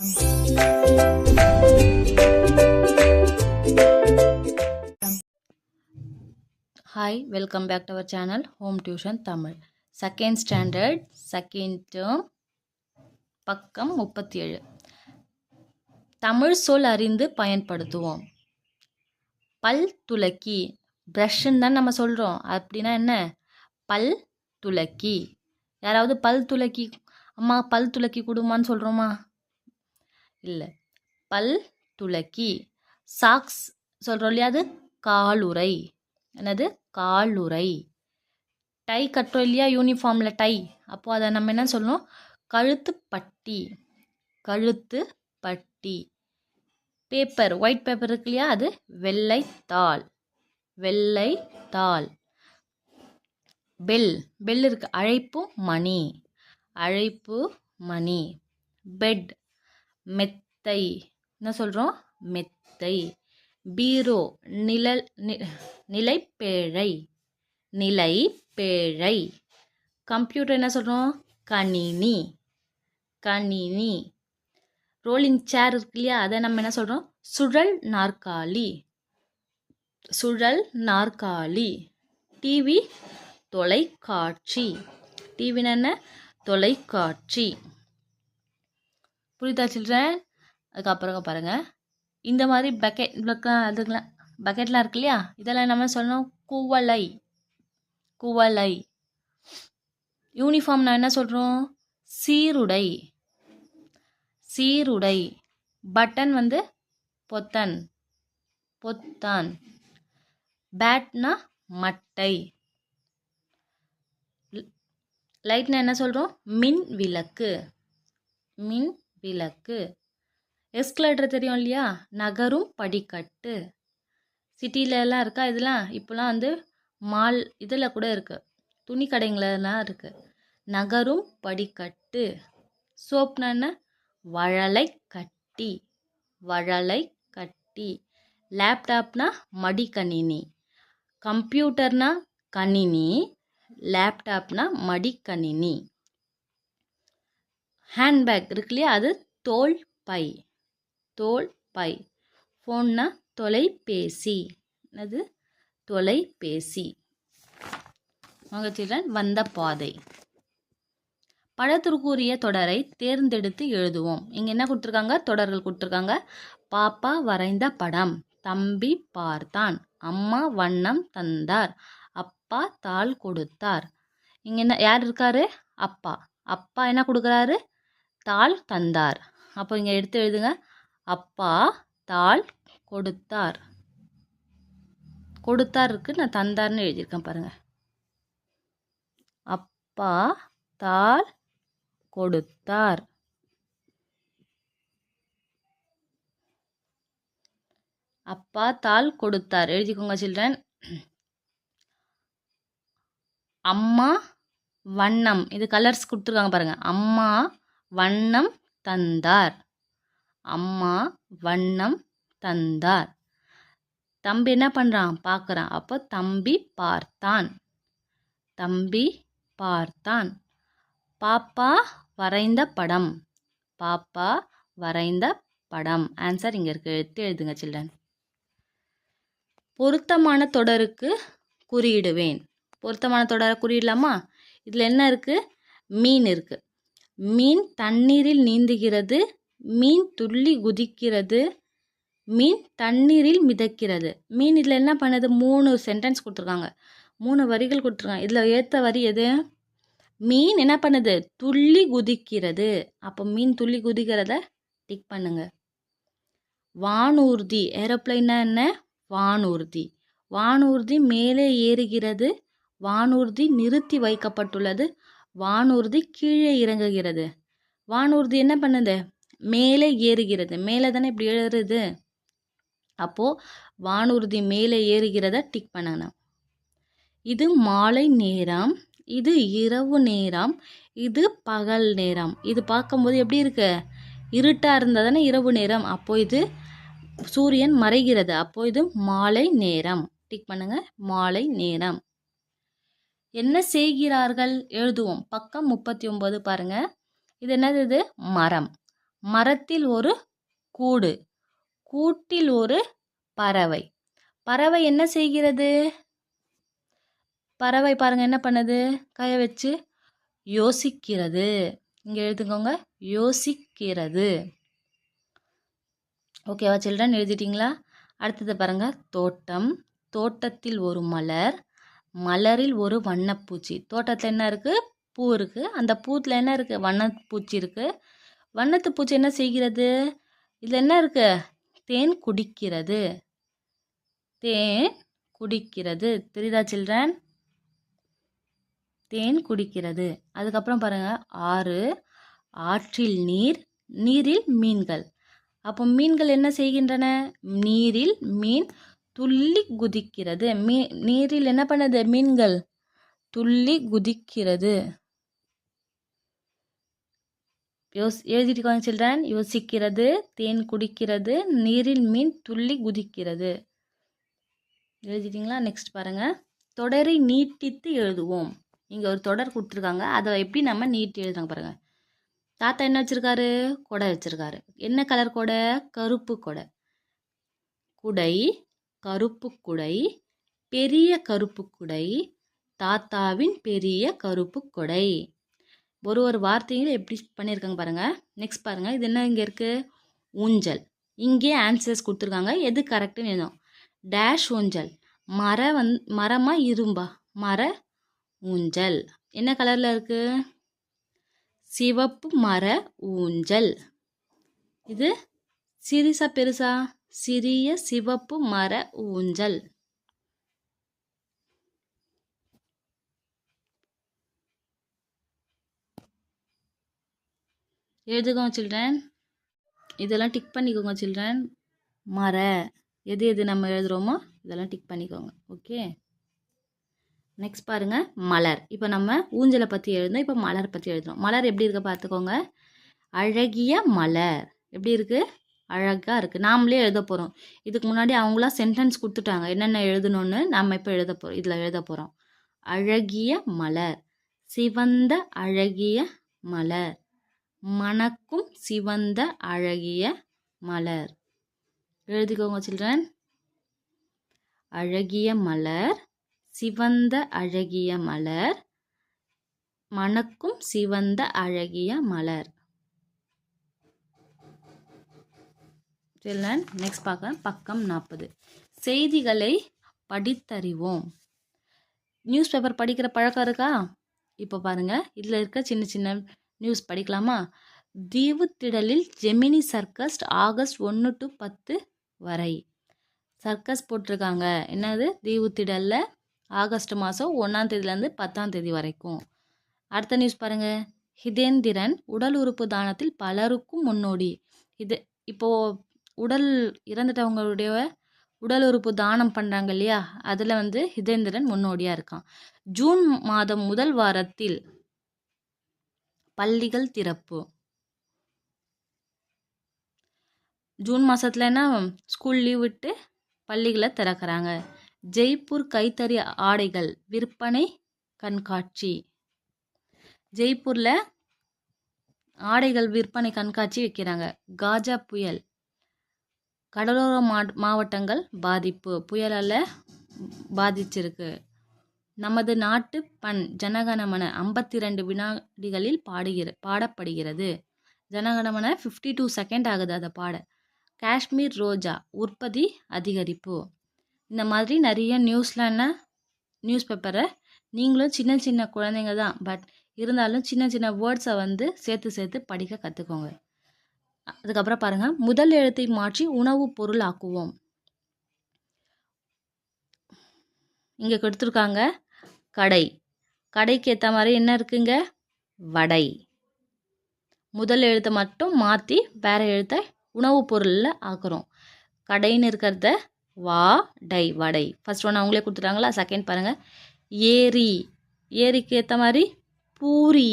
Hi welcome back to our channel home tuition Tamil second standard second term பக்கம் முப்பத்தி ஏழு தமிழ் சொல் அறிந்து பயன்படுத்துவோம். பல் துலக்கி ப்ரஷ்ன்னு தான் நம்ம சொல்கிறோம் அப்படின்னா என்ன? பல் துலக்கி. யாராவது பல் துலக்கி அம்மா பல் துலக்கி கொடுமான்னு சொல்கிறோமா இல்லை. பல் துலக்கி சாக்ஸ் சொல்கிறோம் இல்லையா அது? காலுரை என்னது? காலுரை டை கட்டுறோம் இல்லையா? யூனிஃபார்மில் டை. அப்போது அதை நம்ம என்ன சொல்லணும் கழுத்து பட்டி. கழுத்து பட்டி. பேப்பர் ஒயிட் பேப்பர் இருக்கு இல்லையா அது? வெள்ளை தாள் வெள்ளை தாள் பெல் பெல் இருக்கு. அழைப்பு மணி. அழைப்பு மணி. பெட் மெத்தை. என்ன சொல்கிறோம் மெத்தை. பீரோ நிழல் நிலைப்பேழை. நிலைப்பேழை. கம்ப்யூட்டர் என்ன சொல்கிறோம் கணினி. கணினி. ரோலிங் சேர் இருக்கு இல்லையா? அதை நம்ம என்ன சொல்கிறோம் சுழல் நாற்காலி. சுழல் நாற்காலி. டிவி தொலைக்காட்சி. டிவின்னு என்ன? தொலைக்காட்சி. புரியுதா சில்ட்ரன்? அதுக்கப்புறம் பாருங்கள் இந்த மாதிரி பக்கெட் அதுக்கெலாம் பக்கெட்லாம் இருக்கு இல்லையா? இதெல்லாம் நம்ம சொல்லணும்? குவலை கூவலை யூனிஃபார்ம் நான் என்ன சொல்கிறோம் சீருடை. சீருடை. பட்டன் வந்து பொத்தன். பொத்தான். பேட்னா மட்டை. லைட்னா என்ன சொல்கிறோம் மின் விளக்கு மின் விளக்கு. எஸ்கலேட்டர் தெரியும் இல்லையா? நகரும் படிக்கட்டு. சிட்டிலலாம் இருக்கா? இதெல்லாம் இப்போலாம் வந்து மால் இதில் கூட இருக்குது துணி கடைங்களெல்லாம் இருக்குது நகரும் படிக்கட்டு. சோப்னா என்ன? வழலை கட்டி. வழலை கட்டி. லேப்டாப்னா மடிக்கணினி. கம்ப்யூட்டர்னா கணினி. லேப்டாப்னா மடிக்கணினி. ஹேண்ட்பேக் இருக்கு இல்லையா அது தோல் பை. தோல் பை. ஃபோன்னா தொலைபேசி. அது தொலைபேசி. மகச்சிலன் வந்த பாதை. படத்திற்குரிய தொடரை தேர்ந்தெடுத்து எழுதுவோம். இங்கே என்ன கொடுத்துருக்காங்க? தொடர்கள் கொடுத்துருக்காங்க. பாப்பா வரைந்த படம். தம்பி பார்த்தான். அம்மா வண்ணம் தந்தார். அப்பா தாள் கொடுத்தார். இங்கே என்ன யார் இருக்காரு? அப்பா. அப்பா என்ன கொடுக்குறாரு? தாள் தந்தார். அப்போ இங்கே எடுத்து எழுதுங்க. அப்பா தாள் கொடுத்தார். கொடுத்தார் இருக்கு நான் தந்தார்னு எழுதியிருக்கேன் பாருங்கள் அப்பா தாள் கொடுத்தார். அப்பா தாள் கொடுத்தார். எழுதிக்கோங்க சில்ட்ரன். அம்மா வண்ணம். இது கலர்ஸ் கொடுத்துருக்காங்க பாருங்கள் அம்மா வண்ணம் தந்தார். அம்மா வண்ணம் தந்தார். தம்பி என்ன பண்ணுறான் பார்க்குறான். அப்போ தம்பி பார்த்தான். தம்பி பார்த்தான். பாப்பா வரைந்த படம். பாப்பா வரைந்த படம். ஆன்சர் இங்கே இருக்கு. எடுத்து எழுதுங்க சில்ட்ரன் பொருத்தமான தொடருக்கு குறியிடுவேன். பொருத்தமான தொடரை குறியிடலாமா? இதில் என்ன இருக்குது மீன் இருக்குது மீன் தண்ணீரில் நீந்துகிறது மீன் துள்ளி குதிக்கிறது மீன் தண்ணீரில் மிதக்கிறது. மீன் இதில் என்ன பண்ணுது? மூணு சென்டென்ஸ் கொடுத்துருக்காங்க. மூணு வரிகள் கொடுத்துருக்காங்க. இதில் ஏற்ற வரி எது? மீன் என்ன பண்ணுது? துள்ளி குதிக்கிறது. அப்போ மீன் துள்ளி குதிக்கிறத டிக் பண்ணுங்க. வானூர்தி. ஏரோப்ளைன்னா என்ன? வானூர்தி. வானூர்தி மேலே ஏறுகிறது. வானூர்தி நிறுத்தி வைக்கப்பட்டுள்ளது. வானூர்தி கீழே இறங்குகிறது. வானூர்தி என்ன பண்ணுது? மேலே ஏறுகிறது. மேலே தானே இப்படி ஏறுது? அப்போது வானூர்தி மேலே ஏறுகிறத டிக் பண்ணணும் இது மாலை நேரம் இது இரவு நேரம் இது பகல் நேரம். இது பார்க்கும்போது எப்படி இருக்கு? இருட்டாக இருந்தால் தானே இரவு நேரம். அப்போ இது சூரியன் மறைகிறது. அப்போ இது மாலை நேரம். டிக் பண்ணுங்க. மாலை நேரம். என்ன செய்கிறார்கள்? எழுதுவோம். பக்கம் முப்பத்தி ஒம்பது பாருங்க. இது என்னது இது? மரம். மரத்தில் ஒரு கூடு. கூட்டில் ஒரு பறவை. பறவை என்ன செய்கிறது? பறவை பாருங்க என்ன பண்ணுது? கையை வச்சு யோசிக்கிறது. இங்கே எழுதுக்கோங்க யோசிக்கிறது. ஓகேவா சில்ட்ரன் எழுதிட்டிங்களா? அடுத்தது பாருங்க. தோட்டம். தோட்டத்தில் ஒரு மலர். மலரில் ஒரு வண்ணப்பூச்சி. தோட்டத்தில் என்ன இருக்குது பூ இருக்குது அந்த பூத்தில் என்ன இருக்குது வண்ணப்பூச்சி இருக்குது வண்ணத்து பூச்சி என்ன செய்கிறது? இதில் என்ன இருக்குது தேன் குடிக்கிறது. தேன் குடிக்கிறது. தெரியுதா சில்ட்ரன்? தேன் குடிக்கிறது. அதுக்கப்புறம் பாருங்கள் ஆறு. ஆற்றில் நீர். நீரில் மீன்கள். அப்போ மீன்கள் என்ன செய்கின்றன? நீரில் மீன் துள்ளி குதிக்கிறது. மீ நீரில் என்ன பண்ணுது? மீன்கள் துள்ளி குதிக்கிறது. யோஸ் எழுதிட்டுக்கோங்க சில்ட்ரன். யோசிக்கிறது தேன் குடிக்கிறது நீரில் மீன் துள்ளி குதிக்கிறது. எழுதிட்டிங்களா? நெக்ஸ்ட் பாருங்கள் தொடரை நீட்டித்து எழுதுவோம். இங்கே ஒரு தொடர் கொடுத்துருக்காங்க. அதை எப்படி நம்ம நீட்டி எழுதுறாங்க பாருங்கள் தாத்தா என்ன வச்சுருக்காரு? கொடை வச்சுருக்காரு. என்ன கலர் கொடை? கருப்பு கொடை. குடை கருப்பு குடை பெரிய கருப்பு குடை தாத்தாவின் பெரிய கருப்பு கொடை ஒரு ஒரு வார்த்தைகளும் எப்படி பண்ணியிருக்காங்க பாருங்கள் நெக்ஸ்ட் பாருங்கள் இது என்ன இங்கே இருக்குது ஊஞ்சல். இங்கே ஆன்சர்ஸ் கொடுத்துருக்காங்க. எது கரெக்டுன்னு எழுதும் டேஷ் ஊஞ்சல். மர வந் மரமா இரும்பா? மர ஊஞ்சல். என்ன கலரில் இருக்குது சிவப்பு மர ஊஞ்சல். இது சிறிசா பெருசா? சிறிய சிவப்பு மர ஊஞ்சல். எழுதுக்கோங்க சில்ட்ரன். இதெல்லாம் டிக் பண்ணிக்கோங்க சில்ட்ரன். மர. எது எது நம்ம எழுதுகிறோமோ இதெல்லாம் டிக் பண்ணிக்கோங்க. ஓகே? நெக்ஸ்ட் பாருங்கள் மலர். இப்போ நம்ம ஊஞ்சலை பற்றி எழுதுனோம். இப்போ மலர் பற்றி எழுதுறோம். மலர் எப்படி இருக்க பார்த்துக்கோங்க. அழகிய மலர். எப்படி இருக்குது அழகாக இருக்குது நாமளே எழுத போகிறோம் இதுக்கு முன்னாடி அவங்களாம் சென்டென்ஸ் கொடுத்துட்டாங்க. என்னென்ன எழுதணும்னு நம்ம இப்போ எழுத போகிறோம் இதில் எழுத போகிறோம் அழகிய மலர். சிவந்த அழகிய மலர். மணக்கும் சிவந்த அழகிய மலர். எழுதிக்கோங்க சில்ட்ரன் அழகிய மலர். சிவந்த அழகிய மலர். மணக்கும் சிவந்த அழகிய மலர். சில்ட்ரன் நெக்ஸ்ட் பார்க்க பக்கம் நாற்பது. செய்திகளை படித்தறிவோம். நியூஸ் பேப்பர் படிக்கிற பழக்கம் இருக்கா? இப்போ பாருங்கள் இதில் இருக்க சின்ன சின்ன நியூஸ் படிக்கலாமா? தீவுத்திடலில் ஜெமினி சர்க்கஸ் ஆகஸ்ட் ஒன்று டு பத்து வரை. சர்க்கஸ் போட்டிருக்காங்க. என்னது? தீவுத்திடலில் ஆகஸ்ட் மாதம் ஒன்றாம் தேதியிலேருந்து பத்தாம் தேதி வரைக்கும். அடுத்த நியூஸ் பாருங்கள் ஹிதேந்திரன் உடல் உறுப்பு தானத்தில் பலருக்கும் முன்னோடி. இது இப்போது உடல் இறந்துட்டவங்களுடைய உடல் உறுப்பு தானம் பண்ணுறாங்க இல்லையா? அதில் வந்து ஹிதேந்திரன் முன்னோடியாக இருக்கான். ஜூன் மாதம் முதல் வாரத்தில் பள்ளிகள் திறப்பு. ஜூன் மாதத்துல என்ன? ஸ்கூல் லீவ் விட்டு பள்ளிகளை திறக்கிறாங்க. ஜெய்ப்பூர் கைத்தறி ஆடைகள் விற்பனை கண்காட்சி. ஜெய்ப்பூரில் ஆடைகள் விற்பனை கண்காட்சி வைக்கிறாங்க. காஜா புயல். கடலோர மா மாவட்டங்கள் பாதிப்பு புயலால் பாதிச்சிருக்கு. நமது நாட்டு பண் ஜனகணமன ஐம்பத்தி ரெண்டு வினாடிகளில் பாடுகிற பாடப்படுகிறது. ஜனகணமன ஃபிஃப்டி டூ செகண்ட் ஆகுது அதை பாட. காஷ்மீர் ரோஜா உற்பத்தி அதிகரிப்பு. இந்த மாதிரி நிறைய நியூஸ்லான நியூஸ் பேப்பரை நீங்களும் சின்ன சின்ன குழந்தைங்க தான் பட் இருந்தாலும் சின்ன சின்ன வேர்ட்ஸை வந்து சேர்த்து சேர்த்து படிக்க கற்றுக்கோங்க அதுக்கப்புறம் பாருங்கள் முதல் எழுத்தை மாற்றி உணவு பொருள் ஆக்குவோம். இங்கே கொடுத்துருக்காங்க கடை. கடைக்கு ஏற்ற மாதிரி என்ன இருக்குங்க? வடை. முதல் எழுத்தை மட்டும் மாற்றி வேறு எழுத்தை உணவுப் பொருளில் ஆக்குறோம். கடைன்னு இருக்கிறத வா டை வடை. ஃபஸ்ட் ஒன்று அவங்களே கொடுத்துட்டாங்களா? செகண்ட் பாருங்கள் ஏரி. ஏரிக்கு ஏற்ற மாதிரி பூரி.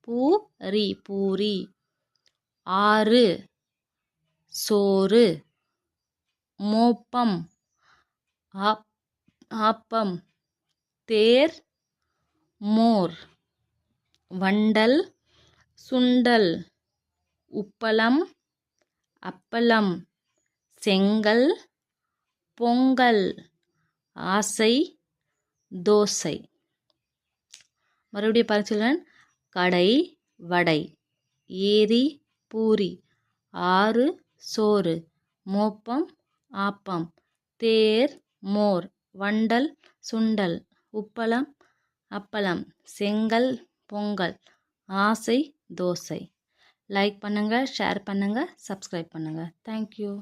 பூரி பூரி. ஆறு. சோறு. மோப்பம். ஆப் ஆப்பம். தேர். மோர். வண்டல். சுண்டல். உப்பளம். அப்பளம். செங்கல். பொங்கல். ஆசை. தோசை. மறுபடியும் பாருங்க கடை வடை. ஏரி பூரி. ஆறு சோறு. மோப்பம் ஆப்பம். தேர் மோர். வண்டல் சுண்டல். உப்பளம் அப்பளம். செங்கல் பொங்கல். ஆசை தோசை. லைக் பண்ணுங்கள் ஷேர் பண்ணுங்கள் சப்ஸ்கிரைப் பண்ணுங்கள் தேங்க்யூ